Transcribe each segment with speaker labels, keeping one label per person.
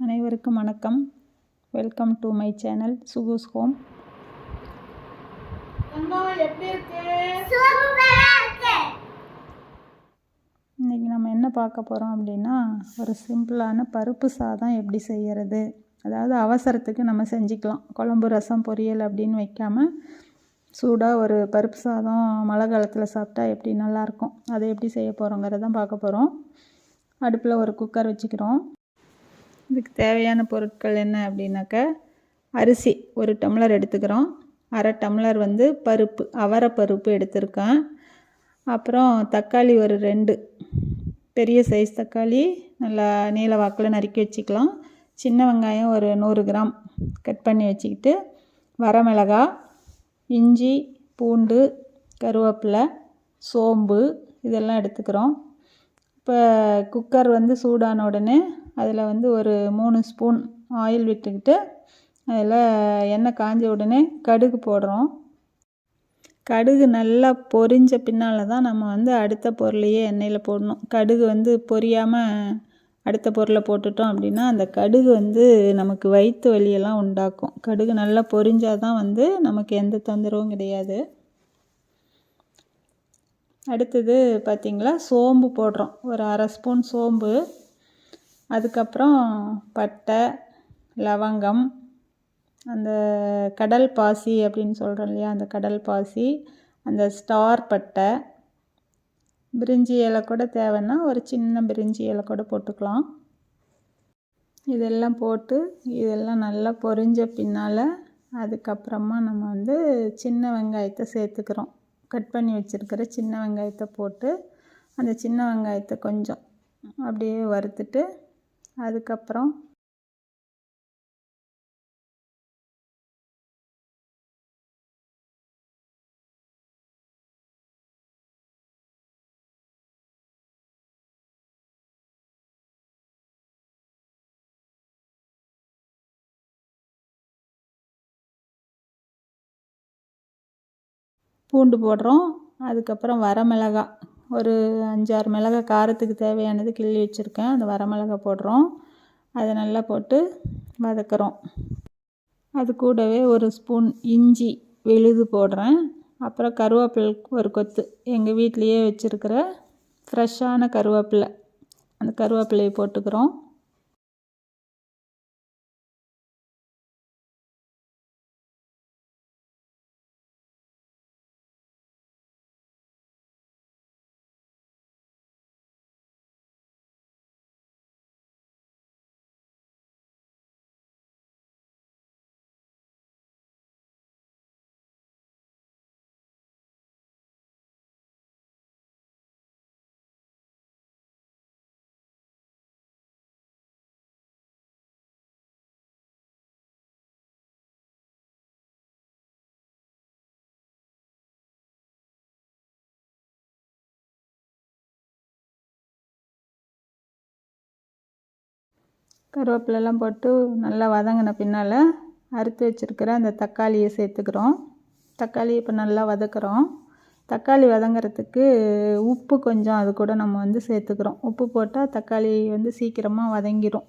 Speaker 1: அனைவருக்கும் வணக்கம். Welcome to my channel சுகுஸ் ஹோம் இன்றைக்கி நம்ம என்ன பார்க்க போகிறோம் அப்படின்னா ஒரு சிம்பிளான பருப்பு சாதம் எப்படி செய்கிறது அதாவது அவசரத்துக்கு நம்ம செஞ்சுக்கலாம். குழம்பு ரசம் பொரியல் அப்படின்னு வைக்காமல் சூடாக ஒரு பருப்பு சாதம் மழை காலத்தில் சாப்பிட்டா எப்படி நல்லாயிருக்கும் அதை எப்படி செய்ய போகிறோங்கிறதான் பார்க்க போகிறோம் அடுப்பில் ஒரு குக்கர் வச்சுக்கிறோம். இதுக்கு தேவையான பொருட்கள் என்ன அப்படின்னாக்க அரிசி ஒரு டம்ளர் எடுத்துக்கிறோம். அரை டம்ளர் வந்து பருப்பு அவரை பருப்பு எடுத்திருக்கேன். அப்புறம் தக்காளி ஒரு ரெண்டு பெரிய சைஸ் தக்காளி நல்லா நீல வாக்கில் நறுக்கி வச்சுக்கலாம். சின்ன வெங்காயம் ஒரு நூறு கிராம் கட் பண்ணி வச்சுக்கிட்டு வரமிளகா இஞ்சி பூண்டு கருவேப்பிலை சோம்பு இதெல்லாம் எடுத்துக்கிறோம். இப்போ குக்கர் வந்து சூடான உடனே அதில் வந்து ஒரு மூணு ஸ்பூன் ஆயில் விட்டுக்கிட்டு அதில் எண்ணெய் காஞ்ச உடனே கடுகு போடுறோம். கடுகு நல்லா பொரிஞ்ச பின்னால் தான் நம்ம வந்து அடுத்த பொருளையே எண்ணெயில் போடணும். கடுகு வந்து பொரியாமல் அடுத்த பொருளை போட்டுட்டோம் அப்படின்னா அந்த கடுகு வந்து நமக்கு வயிற்று வலியெல்லாம் உண்டாக்கும். கடுகு நல்லா பொரிஞ்சால் தான் வந்து நமக்கு எந்த தொந்தரவும் கிடையாது. அடுத்தது பார்த்திங்களா? சோம்பு போடுறோம். ஒரு அரை ஸ்பூன் சோம்பு. அதுக்கப்புறம் பட்டை லவங்கம் அந்த கடல் பாசி அப்படின்னு சொல்கிறோம் இல்லையா அந்த கடல் பாசி அந்த ஸ்டார் பட்டை பிரிஞ்சி இலை கூட தேவைன்னா ஒரு சின்ன பிரிஞ்சி இலை கூட போட்டுக்கலாம். இதெல்லாம் போட்டு இதெல்லாம் நல்லா பொரிஞ்ச பின்னால் அதுக்கப்புறமா நம்ம வந்து சின்ன வெங்காயத்தை சேர்த்துக்கிறோம். கட் பண்ணி வச்சுருக்கிற சின்ன வெங்காயத்தை போட்டு அந்த சின்ன வெங்காயத்தை கொஞ்சம் அப்படியே வறுத்துட்டு அதுக்கப்புறம் பூண்டு போடுறோம். அதுக்கப்புறம் வரமிளகா ஒரு அஞ்சாறு மிளகா காரத்துக்கு தேவையானது கிள்ளி வச்சுருக்கேன். அந்த வரமிளகா போடுறோம். அதை நல்லா போட்டு வதக்குறோம். அது கூடவே ஒரு ஸ்பூன் இஞ்சி விழுது போடுறேன். அப்புறம் கருவேப்பிலை ஒரு கொத்து. எங்கள் வீட்லேயே வச்சுருக்கிற ஃப்ரெஷ்ஷான கருவேப்பிலை. அந்த கருவேப்பிலையை போட்டுக்கிறோம். கருவேப்பிலெல்லாம் போட்டு நல்லா வதங்கின பின்னால் அறுத்து வச்சுருக்கிற அந்த தக்காளியை சேர்த்துக்கிறோம். தக்காளி இப்போ நல்லா வதக்குறோம். தக்காளி வதங்கிறதுக்கு உப்பு கொஞ்சம் அது கூட நம்ம வந்து சேர்த்துக்கிறோம். உப்பு போட்டால் தக்காளி வந்து சீக்கிரமாக வதங்கிடும்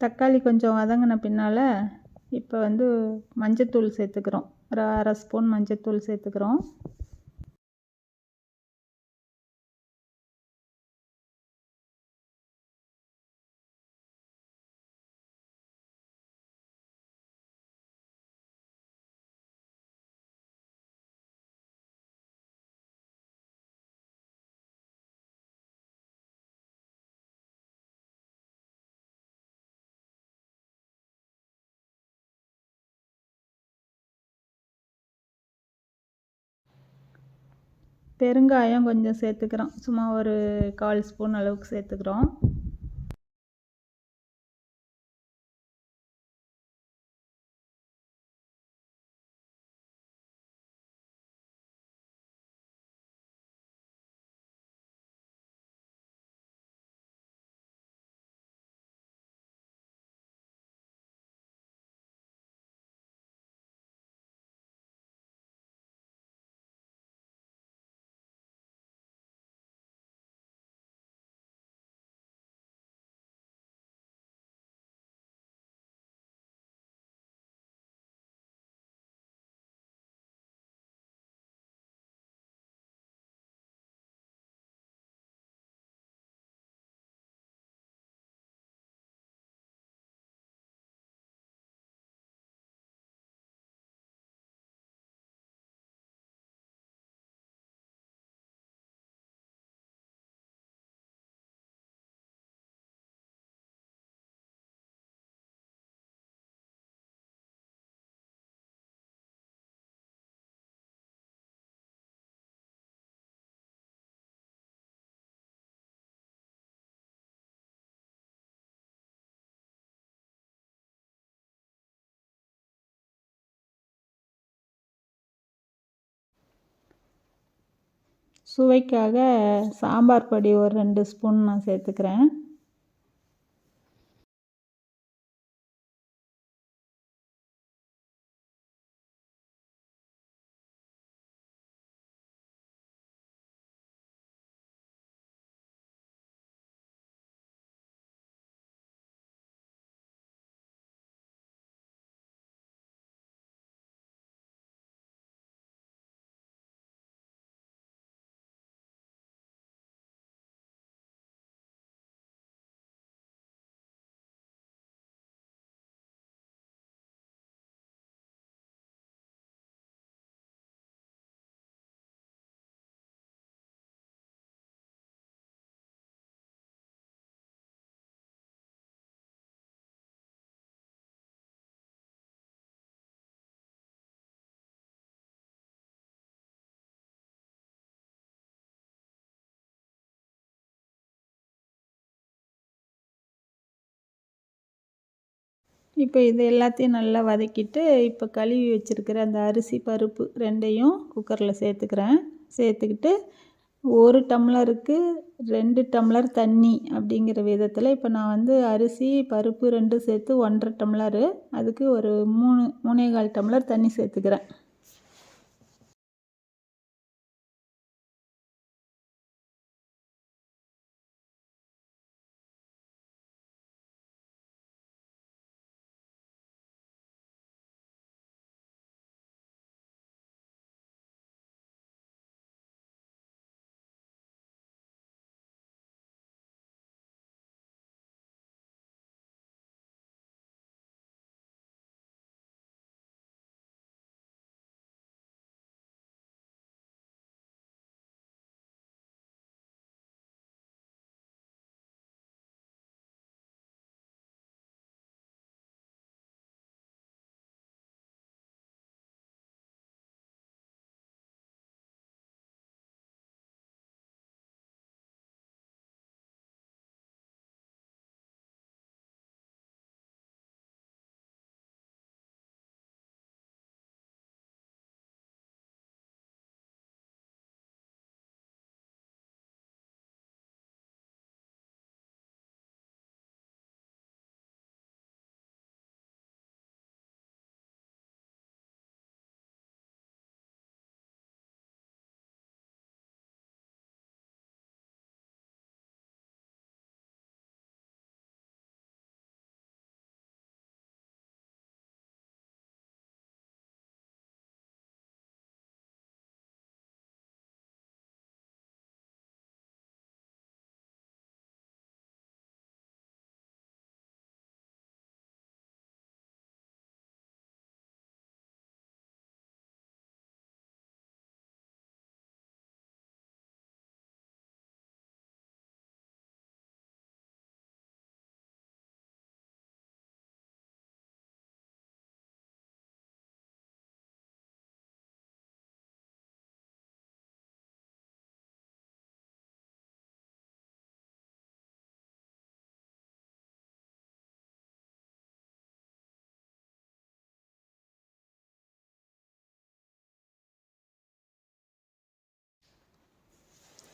Speaker 1: தக்காளி கொஞ்சம் வதங்கின பின்னால் இப்போ வந்து மஞ்சத்தூள் சேர்த்துக்கிறோம். ஒரு அரை ஸ்பூன் மஞ்சத்தூள் சேர்த்துக்கிறோம். பெருங்காயம் கொஞ்சம் சேர்த்துக்கிறோம். சும்மா ஒரு கால் ஸ்பூன் அளவுக்கு சேர்த்துக்கிறோம். சுவைக்காக சாம்பார் பொடி ஒரு ரெண்டு ஸ்பூன் நான் சேர்த்துக்கிறேன். இப்போ இது எல்லாத்தையும் நல்லா வதக்கிட்டு இப்போ கழுவி வச்சுருக்கிற அந்த அரிசி பருப்பு ரெண்டையும் குக்கரில் சேர்த்துக்கிறேன். சேர்த்துக்கிட்டு ஒரு டம்ளருக்கு ரெண்டு டம்ளர் தண்ணி அப்படிங்கிற விதத்தில் இப்போ நான் வந்து அரிசி பருப்பு ரெண்டும் சேர்த்து ஒன்றரை டம்ளரு. அதுக்கு ஒரு மூணு மூணே கால் டம்ளர் தண்ணி சேர்த்துக்கிறேன்.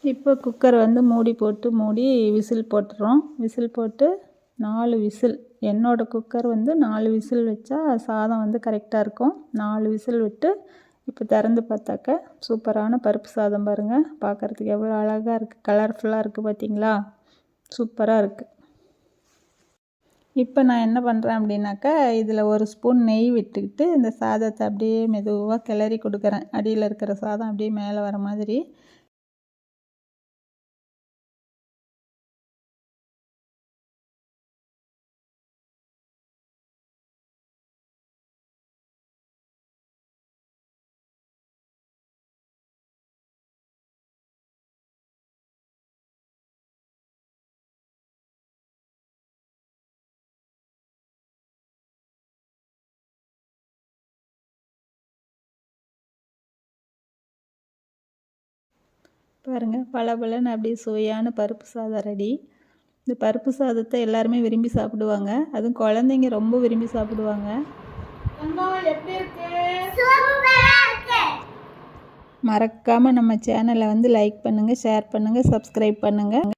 Speaker 1: இப்போ குக்கர் வந்து மூடி போட்டு மூடி விசில் போட்டுறோம். விசில் போட்டு நாலு விசில். என்னோடய குக்கர் வந்து நாலு விசில் வச்சா சாதம் வந்து கரெக்டாக இருக்கும். நாலு விசில் விட்டு இப்போ திறந்து பார்த்தாக்க சூப்பரான பருப்பு சாதம் பாருங்கள் பார்க்குறதுக்கு எவ்வளோ அழகாக இருக்குது கலர்ஃபுல்லாக இருக்குது பார்த்தீங்களா? சூப்பராக இருக்குது இப்போ நான் என்ன பண்ணுறேன் அப்படின்னாக்கா இதில் ஒரு ஸ்பூன் நெய் விட்டுக்கிட்டு இந்த சாதத்தை அப்படியே மெதுவாக கிளறி கொடுக்குறேன். அடியில் இருக்கிற சாதம் அப்படியே மேலே வர மாதிரி. பாருங்கள் பளபளன்னு அப்படியே சுவையான பருப்பு சாதம் ரெடி இந்த பருப்பு சாதத்தை எல்லாருமே விரும்பி சாப்பிடுவாங்க. அதுவும் குழந்தைங்க ரொம்ப விரும்பி சாப்பிடுவாங்க. மறக்காமல் நம்ம சேனலை வந்து லைக் பண்ணுங்கள் ஷேர் பண்ணுங்கள் சப்ஸ்கிரைப் பண்ணுங்கள்